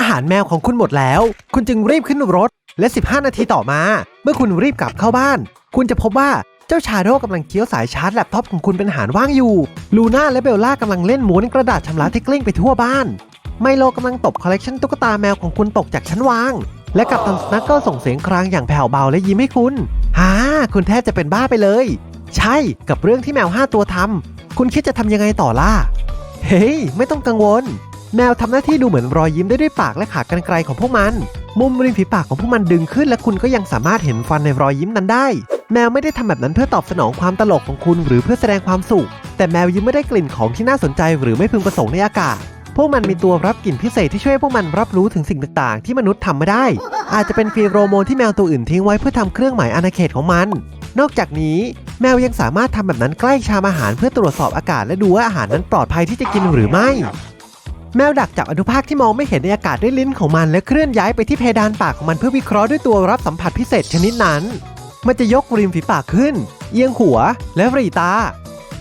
อาหารแมวของคุณหมดแล้ว คุณจึงรีบขึ้นรถ และ 15 นาทีต่อมา เมื่อคุณรีบกลับเข้าบ้าน คุณจะพบว่าเจ้าชาโดกำลังเคี้ยวสายชาร์จแล็ปท็อปของคุณเป็นอาหารว่างอยู่ ลูน่าและเบลล่ากำลังเล่นม้วนกระดาษชำระที่กลิ้งไปทั่วบ้าน ไมโลกำลังตบคอลเลกชันตุ๊กตาแมวของคุณตกจากชั้นวาง และกับตันสนักก็ส่งเสียงครางอย่างแผ่วเบาและยิ้มให้คุณฮ่าคุณแทบจะเป็นบ้าไปเลย ใช่กับเรื่องที่แมว5ตัวทำคุณคิดจะทำยังไงต่อล่ะ เฮ้ย ไม่ต้องกังวล แมวทำหน้าที่ดูเหมือนรอยยิ้มได้ด้วยปากและขากรรไกรของพวกมัน มุมริมฝีปากของพวกมันดึงขึ้น และคุณก็ยังสามารถเห็นฟันในรอยยิ้มนั้นได้ แมวไม่ได้ทำแบบนั้นเพื่อตอบสนองความตลกของคุณ หรือเพื่อแสดงความสุข แต่แมวยิ้มไม่ได้กลิ่นของที่น่าสนใจ หรือไม่พึงประสงค์ในอากาศ พวกมันมีตัวรับกลิ่นพิเศษที่ช่วยพวกมันรับรู้ถึงสิ่งต่างๆ ที่มนุษย์ทำไม่ได้ อาจจะเป็นฟีโรโมนที่แมวตัวอื่นทิ้งไว้เพื่อทำเครื่องหมายอาณาเขตของมัน นอกจากนี้ แมวยังสามารถทำแบบนั้นใกล้ชามอาหารเพื่อตรวจสอบอากาศและดูว่าอาหารนั้นปลอดภัยที่จะกินหรือไม่ แมวดักจับอนุภาคที่มองไม่เห็นในอากาศด้วยลิ้นของมัน และเคลื่อนย้ายไปที่เพดานปากของมันเพื่อวิเคราะห์ด้วยตัวรับสัมผัสพิเศษชนิดนั้น มันจะยกริมฝีปากขึ้น เอียงหัว และรีตา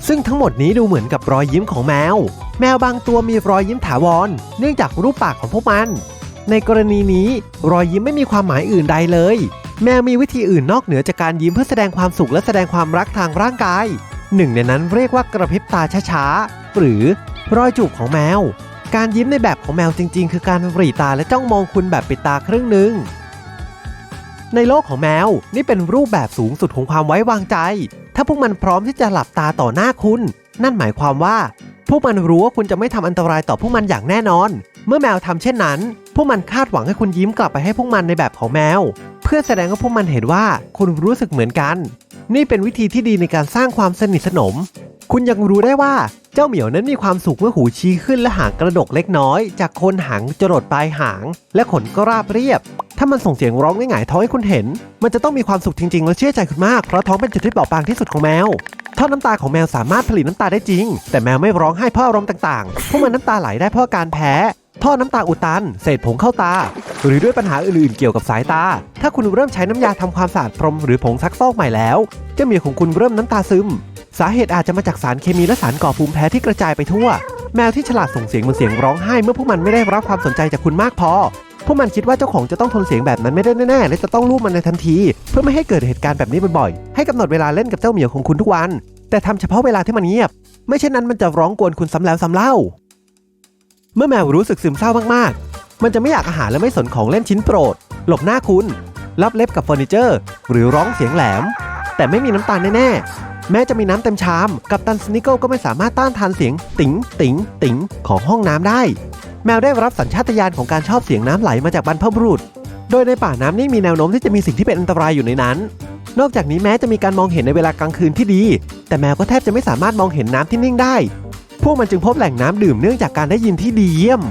ซึ่งทั้งหมดนี้ดูเหมือนกับรอยยิ้มของแมว แมวบางตัวมีรอยยิ้มถาวร เนื่องจากรูปปากของพวกมัน ในกรณีนี้รอยยิ้มไม่มีความหมายอื่นใดเลย แมวมีวิธีอื่นนอกเหนือจากการยิ้มเพื่อแสดงความสุขและแสดงความรักทางร่างกาย หนึ่งในนั้นเรียกว่ากระพริบตาช้าๆหรือรอยจูบของแมว การยิ้มในแบบของแมวจริง ๆ คือการหรีตาและจ้องมองคุณแบบปิดตาครึ่งหนึ่งในโลกของแมว นี่เป็นรูปแบบสูงสุดของความไว้วางใจ ถ้าพวกมันพร้อมที่จะหลับตาต่อหน้าคุณ นั่นหมายความว่า พวกมันรู้ว่าคุณจะไม่ทำอันตรายต่อพวกมันอย่างแน่นอน เมื่อแมวทำเช่นนั้น พวกมันคาดหวังให้คุณยิ้มกลับไปให้พวกมันในแบบของแมว เพื่อแสดงว่าพวกมันเห็นว่าคุณรู้สึกเหมือนกัน นี่เป็นวิธีที่ดีในการสร้างความสนิทสนม คุณยังรู้ได้ว่า จ้าเหมียวนั้นมีความสุขเมื่อหูชี้ขึ้นและหางกระดกเล็กน้อย จากโคนหางจรดปลายหาง และขนก็ราบเรียบ ถ้ามันส่งเสียงร้องง่ายๆท้องให้คุณเห็น มันจะต้องมีความสุขจริงๆ และเชื่อใจคุณมากเพราะท้องเป็นจุดที่เปราะบางที่สุดของแมวท่อน้ำตาของแมวสามารถผลิตน้ำตาได้จริง แต่แมวไม่ร้องไห้เพราะอารมณ์ต่างๆ พวกมันน้ำตาไหลได้เพราะการแพ้ท่อน้ำตาอุดตัน เศษผงเข้าตา หรือด้วยปัญหาอื่นๆเกี่ยวกับสายตา ถ้าคุณเริ่มใช้น้ำยาทำความสะอาดพรมหรือผงซักฟอกใหม่แล้วเจ้าเหมียวของคุณเริ่มน้ำตาซึม สาเหตุอาจจะมาจากสารเคมีและสารก่อภูมิแพ้ที่กระจายไปทั่ว แมวที่ฉลาดส่งเสียงเหมือนเสียงร้องไห้เมื่อพวกมันไม่ได้รับความสนใจจากคุณมากพอ พวกมันคิดว่าเจ้าของจะต้องทนเสียงแบบนั้นไม่ได้แน่ๆและจะต้องรูปมันในทันที เพื่อไม่ให้เกิดเหตุการณ์แบบนี้บ่อยๆ ให้กำหนดเวลาเล่นกับเจ้าเหมียวของคุณทุกวัน แต่ทำเฉพาะเวลาที่มันเงียบ ไม่เช่นนั้นมันจะร้องกวนคุณซ้ำแล้วซ้ำเล่า เมื่อแมวรู้สึกซึมเศร้ามากๆ มันจะไม่อยากอาหารและไม่สนของเล่นชิ้นโปรด หลบหน้าคุณรับเล็บกับเฟอร์นิเจอร์ หรือร้องเสียงแหลม แต่ไม่มีน้ำตาลแน่ๆ แม้จะมีน้ำเต็มชาม กับตันสนิกเกิลก็ไม่สามารถต้านทานเสียง ติ๋งติ๋งติ๋งของห้องน้ำได้ แมวได้รับสัญชาตญาณของการชอบเสียงน้ำไหลมาจากบรรพบุรุษ โดยในป่าน้ำนี่มีแนวโน้มที่จะมีสิ่งที่เป็นอันตรายอยู่ในนั้น นอกจากนี้แม้จะมีการมองเห็นในเวลากลางคืนที่ดี แต่แมวก็แทบจะไม่สามารถมองเห็นน้ำที่นิ่งได้ พวกมันจึงพบแหล่งน้ำดื่มเนื่องจากการได้ยินที่ดีเยี่ยม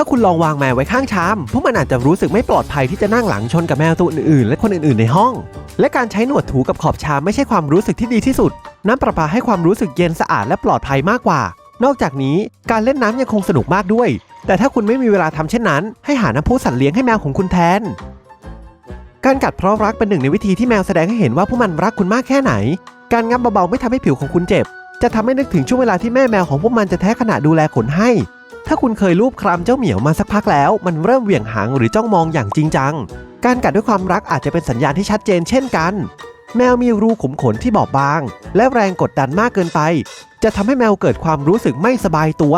ถ้าคุณลองวางแมวไว้ข้างชามพวกมันอาจจะรู้สึกไม่ปลอดภัยที่จะนั่งหลังชนกับแมวตัวอื่นๆ และคนอื่นๆในห้อง และการใช้หนวดถูกับขอบชามไม่ใช่ความรู้สึกที่ดีที่สุด น้ำประปาให้ความรู้สึกเย็นสะอาดและปลอดภัยมากกว่า นอกจากนี้การเล่นน้ำยังคงสนุกมากด้วย แต่ถ้าคุณไม่มีเวลาทำเช่นนั้น ให้หาน้ำพุสัตว์เลี้ยงให้แมวของคุณแทนการกัดเพราะรักเป็นหนึ่งในวิธีที่แมวแสดงให้เห็นว่าพวกมันรักคุณมากแค่ไหน การงับเบาๆไม่ทำให้ผิวของคุณเจ็บ จะทำให้นึกถึงช่วงเวลาที่แม่แมวของพวกมันจะแท้ขณะดูแลขนให้ ถ้าคุณเคยลูบคลำเจ้าเหมียวมาสักพักแล้ว มันเริ่มเหวี่ยงหางหรือจ้องมองอย่างจริงจัง การกัดด้วยความรักอาจจะเป็นสัญญาณที่ชัดเจนเช่นกัน แมวมีรูขุมขนที่บอบบาง และแรงกดดันมากเกินไป จะทำให้แมวเกิดความรู้สึกไม่สบายตัว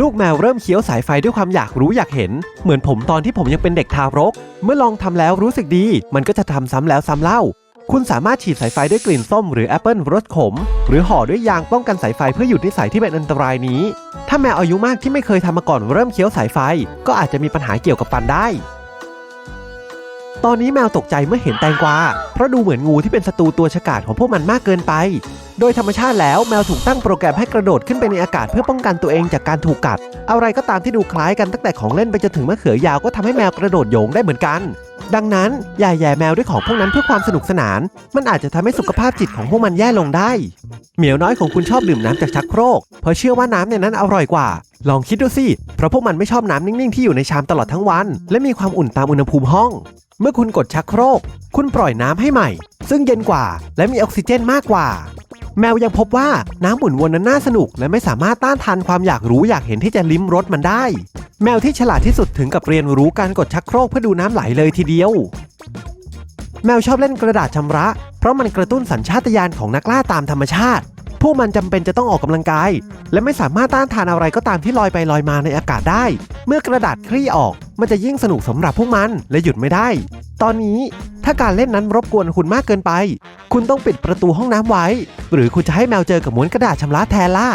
ลูกแมวเริ่มเคี้ยวสายไฟด้วยความอยากรู้อยากเห็น เหมือนผมตอนที่ผมยังเป็นเด็กทารก เมื่อลองทำแล้วรู้สึกดี มันก็จะทำซ้ำแล้วซ้ำเล่า คุณสามารถฉีดสายไฟด้วยกลิ่นส้มหรือแอปเปิลรสขม หรือห่อด้วยยางป้องกันสายไฟเพื่อหยุดนิสัยที่เป็นอันตรายนี้ ถ้าแมวอายุมากที่ไม่เคยทำมาก่อนเริ่มเคี้ยวสายไฟ ก็อาจจะมีปัญหาเกี่ยวกับฟันได้ ตอนนี้แมวตกใจเมื่อเห็นแตงกวาเพราะดูเหมือนงูที่เป็นศัตรูตัวฉกาจของพวกมันมากเกินไป โดยธรรมชาติแล้วแมวถูกตั้งโปรแกรมให้กระโดดขึ้นไปในอากาศเพื่อป้องกันตัวเองจากการถูกกัด อะไรก็ตามที่ดูคล้ายกันตั้งแต่ของเล่นไปจนถึงมะเขือยาวก็ทำให้แมวกระโดดโยงได้เหมือนกัน ดังนั้นอย่าแย่แมวด้วยของพวกนั้นเพื่อความสนุกสนาน มันอาจจะทำให้สุขภาพจิตของพวกมันแย่ลงได้ เหมียวน้อยของคุณชอบดื่มน้ำจากชักโครก เพราะเชื่อว่าน้ำในนั้นอร่อยกว่า ลองคิดดูสิ เพราะพวกมันไม่ชอบน้ำนิ่งๆที่อยู่ในชามตลอดทั้งวัน และมีความอุ่นตามอุณหภูมิห้อง เมื่อคุณกดชักโครก คุณปล่อยน้ำให้ใหม่ ซึ่งเย็นกว่า และมีออกซิเจนมากกว่า แมวยังพบว่าน้ำหมุนวนนั้นน่าสนุก และไม่สามารถต้านทานความอยากรู้อยากเห็นที่จะลิ้มรสมันได้ แมวที่ฉลาดที่สุดถึงกับเรียนรู้การกดชักโครกเพื่อดูน้ำไหลเลยทีเดียว แมวชอบเล่นกระดาษชำระ เพราะมันกระตุ้นสัญชาตญาณของนักล่าตามธรรมชาติ พวกมันจำเป็นจะต้องออกกำลังกาย และไม่สามารถต้านทานอะไรก็ตามที่ลอยไปลอยมาในอากาศได้ เมื่อกระดาษคลี่ออกมันจะยิ่งสนุกสำหรับพวกมันและหยุดไม่ได้ ตอนนี้ถ้าการเล่นนั้นรบกวนคุณมากเกินไป คุณต้องปิดประตูห้องน้ำไว้ หรือคุณจะให้แมวเจอกับม้วนกระดาษชำระแทนล่ะ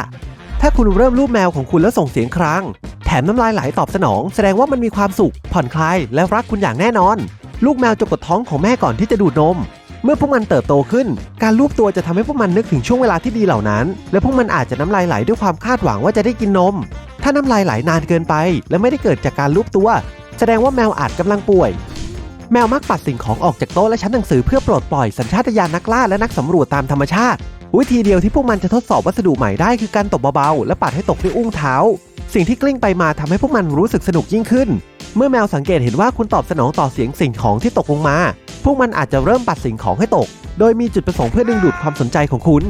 ถ้าคุณเริ่มรูปแมวของคุณแล้วส่งเสียงครางแถมน้ำลายไหลตอบสนอง แสดงว่ามันมีความสุข ผ่อนคลายและรักคุณอย่างแน่นอน ลูกแมวจะกดท้องของแม่ก่อนที่จะดูดนม เมื่อพวกมันเติบโตขึ้น การลูบตัวจะทำให้พวกมันนึกถึงช่วงเวลาที่ดีเหล่านั้น และพวกมันอาจจะน้ำลายไหลด้วยความคาดหวังว่าจะได้กินนม ถ้าน้ำลายไหลนานเกินไป และไม่ได้เกิดจากการลูบตัว แสดงว่าแมวอาจกำลังป่วย แมวมักปัดสิ่งของออกจากโต๊ะและชั้นหนังสือเพื่อปลดปล่อยสัญชาตญาณนักล่าและนักสำรวจตามธรรมชาติ วิธีเดียวที่พวกมันจะทดสอบวัสดุใหม่ได้คือการตบเบาๆ และปัดให้ตกด้วยอุ้งเท้า สิ่งที่กลิ้งไปมาทำให้พวกมันรู้สึกสนุกยิ่งขึ้น เมื่อแมวสังเกตเห็นว่าคุณตอบสนองต่อเสียงสิ่งของที่ตกลงมา พวกมันอาจจะเริ่มปัดสิ่งของให้ตก โดยมีจุดประสงค์เพื่อดึงดูดความสนใจของคุณ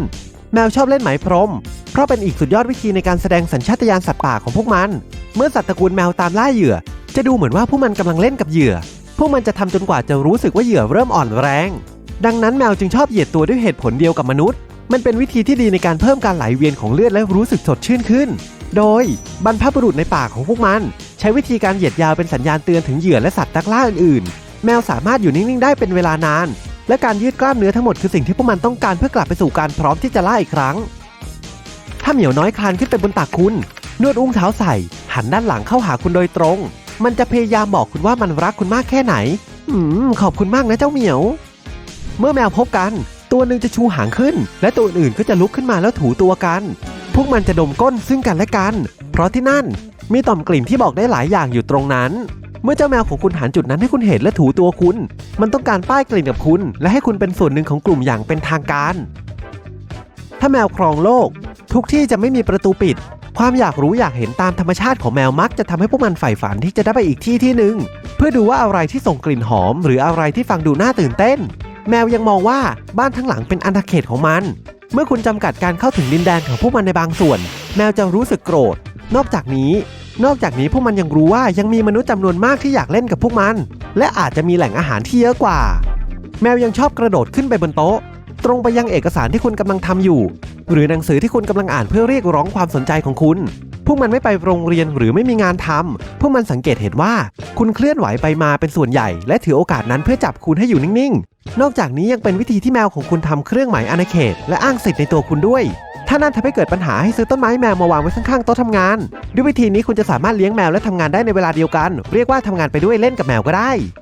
แมวชอบเล่นไหมพรม เพราะเป็นอีกสุดยอดวิธีในการแสดงสัญชาตญาณสัตว์ป่าของพวกมัน เมื่อสัตว์ตระกูลแมวตามล่าเหยื่อ จะดูเหมือนว่าพวกมันกำลังเล่นกับเหยื่อ พวกมันจะทำจนกว่าจะรู้สึกว่าเหยื่อเริ่มอ่อนแรง ดังนั้นแมวจึงชอบเหยียดตัวด้วยเหตุผลเดียวกับมนุษย์ มันเป็นวิธีที่ดีในการเพิ่มการไหลเวียนของเลือดและรู้สึกสดชื่นขึ้น โดยบรรพบุรุษในป่าของพวกมัน ใช้วิธีการเหยียดยาวเป็นสัญญาณเตือนถึงเหยื่อและสัตว์นักล่าอื่นๆ แมวสามารถอยู่นิ่งๆได้เป็นเวลานาน และการยืดกล้ามเนื้อทั้งหมดคือสิ่งที่พวกมันต้องการเพื่อกลับไปสู่การพร้อมที่จะล่าอีกครั้ง ถ้าเหมียวน้อยคลานขึ้นไปบนตักคุณ นวดอุ้งเท้าใส่ หันด้านหลังเข้าหาคุณโดยตรง มันจะพยายามบอกคุณว่ามันรักคุณมากแค่ไหน อืม ขอบคุณมากนะเจ้าเหมียว เมื่อแมวพบกัน ตัวหนึ่งจะชูหางขึ้น และตัวอื่นก็จะลุกขึ้นมาแล้วถูตัวกัน พวกมันจะดมก้นซึ่งกันและกัน เพราะที่นั่นมีต่อมกลิ่นที่บอกได้หลายอย่างอยู่ตรงนั้น เมื่อเจ้าแมวของคุณหันจุดนั้นให้คุณเห็นและถูตัวคุณ มันต้องการป้ายกลิ่นกับคุณ และให้คุณเป็นส่วนหนึ่งของกลุ่มอย่างเป็นทางการ ถ้าแมวครองโลก ทุกที่จะไม่มีประตูปิด ความอยากรู้อยากเห็นตามธรรมชาติของแมวมักจะทำให้พวกมันใฝ่ฝันที่จะได้ไปอีกที่ที่หนึ่งเพื่อดูว่าอะไรที่ส่งกลิ่นหอม หรืออะไรที่ฟังดูน่าตื่นเต้น แมวยังมองว่าบ้านทั้งหลังเป็นอาณาเขตของมัน เมื่อคุณจำกัดการเข้าถึงดินแดนของพวกมันในบางส่วน แมวจะรู้สึกโกรธ นอกจากนี้ นอกจากนี้พวกมันยังรู้ว่ายังมีมนุษย์จำนวนมากที่อยากเล่นกับพวกมัน และอาจจะมีแหล่งอาหารที่เยอะกว่า แมวยังชอบกระโดดขึ้นไปบนโต๊ะ ตรงไปยังเอกสารที่คุณกำลังทำอยู่ หรือหนังสือที่คุณกำลังอ่านเพื่อเรียกร้องความสนใจของคุณ พวกมันไม่ไปโรงเรียนหรือไม่มีงานทำพวกมันสังเกตเห็นว่า คุณเคลื่อนไหวไปมาเป็นส่วนใหญ่ และถือโอกาสนั้นเพื่อจับคุณให้อยู่นิ่งๆ นอกจากนี้ยังเป็นวิธีที่แมวของคุณทำเครื่องหมายอาณาเขต และอ้างสิทธิ์ในตัวคุณด้วย ถ้านั่นทำให้เกิดปัญหาให้ซื้อต้นไม้แมวมาวางไว้ข้างๆโต๊ะทำงาน ด้วยวิธีนี้คุณจะสามารถเลี้ยงแมวและทำงานได้ในเวลาเดียวกัน เรียกว่าทำงานไปด้วยเล่นกับแมวก็ได้